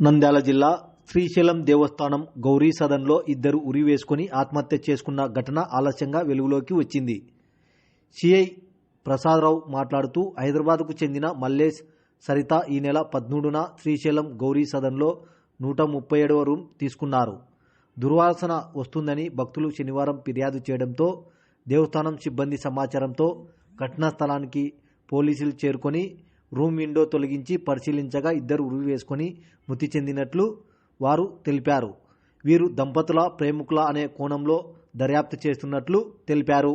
నంద్యాల జిల్లా శ్రీశైలం దేవస్థానం గౌరీ సదన్లో ఇద్దరు ఉరి వేసుకుని ఆత్మహత్య చేసుకున్న ఘటన ఆలస్యంగా వెలుగులోకి వచ్చింది. సిఐ ప్రసాదరావు మాట్లాడుతూ హైదరాబాద్కు చెందిన మల్లేష్ సరిత ఈ నెల పద్మూడున శ్రీశైలం గౌరీ సదన్లో నూట ముప్పై ఏడవ రూమ్ తీసుకున్నారు. దుర్వాసన వస్తుందని భక్తులు శనివారం ఫిర్యాదు చేయడంతో దేవస్థానం సిబ్బంది సమాచారంతో ఘటనా స్థలానికి పోలీసులు చేరుకొని రూమ్ విండో తొలగించి పరిశీలించగా ఇద్దరు ఉరి వేసుకొని మృతి చెందినట్లు వారు తెలిపారు. వీరు దంపతుల ప్రేమికుల అనే కోణంలో దర్యాప్తు చేస్తున్నట్లు తెలిపారు.